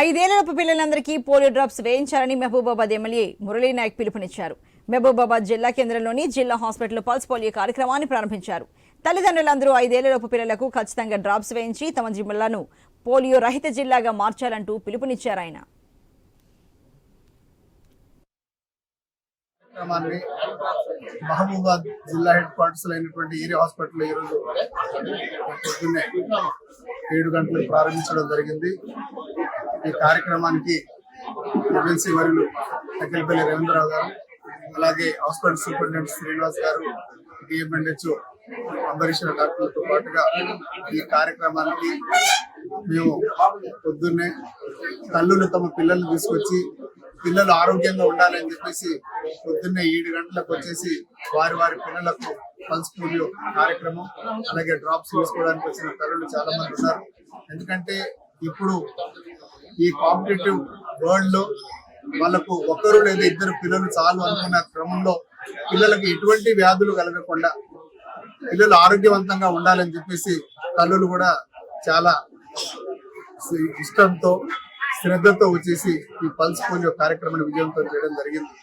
ఐదేళ్ళలోపు పిల్లలందరికీ polio drops వేయించాలని Mahabubabad MLA Murali Naik పిలుపునిచ్చారు. మహబూబాబాద్ జిల్లా కేంద్రంలోని జిల్లా హాస్పిటల్ పల్స్ పోలియో కార్యక్రమాన్ని ప్రారంభించారు. తల్లిదండ్రులందరూ ఐదేళ్ళలోపు పిల్లలకు ఖచ్చితంగా డ్రాప్స్ వేయించి తమ జిల్లాను పోలియో రహిత జిల్లాగా మార్చాలంటూ పిలుపునిచ్చారు ఆయన. కార్యక్రమాన్ని మహబూబాద్ జిల్లా హెడ్ క్వార్టర్స్ అయినటువంటి ఏరియా హాస్పిటల్ ఈరోజు పొద్దున్నే ఏడు గంటలకు ప్రారంభించడం జరిగింది. ఈ కార్యక్రమానికి ఎమ్మెల్సీ వర్యులు అఖిలపల్లి రవీంద్రరావు గారు అలాగే హాస్పిటల్ సూపరింటెండెంట్ శ్రీనివాస్ గారు డిఎంఎన్హెచ్ఓ అంబరీష్ డాక్టర్లతో పాటుగా ఈ కార్యక్రమానికి మేము పొద్దున్నే తల్లులు తమ పిల్లల్ని తీసుకొచ్చి పిల్లలు ఆరోగ్యంగా ఉండాలని చెప్పేసి పొద్దున్నే ఏడు గంటలకు వచ్చేసి వారి వారి పిల్లలకు పల్స్ పోలియో కార్యక్రమం అలాగే డ్రాప్స్ తీసుకోవడానికి వచ్చిన తల్లులు చాలా మంది ఉన్నారు. ఎందుకంటే ఇప్పుడు ఈ కాంపిటేటివ్ వరల్డ్లో వాళ్ళకు ఒకరు లేదా ఇద్దరు పిల్లలు చాలు అనుకున్న క్రమంలో పిల్లలకు ఎటువంటి వ్యాధులు కలగకుండా పిల్లలు ఆరోగ్యవంతంగా ఉండాలని చెప్పేసి తల్లులు కూడా చాలా ఇష్టంతో శ్రద్ధతో వచ్చేసి ఈ పల్స్ పోలియో కార్యక్రమాన్ని విజయవంతం చేయడం జరిగింది.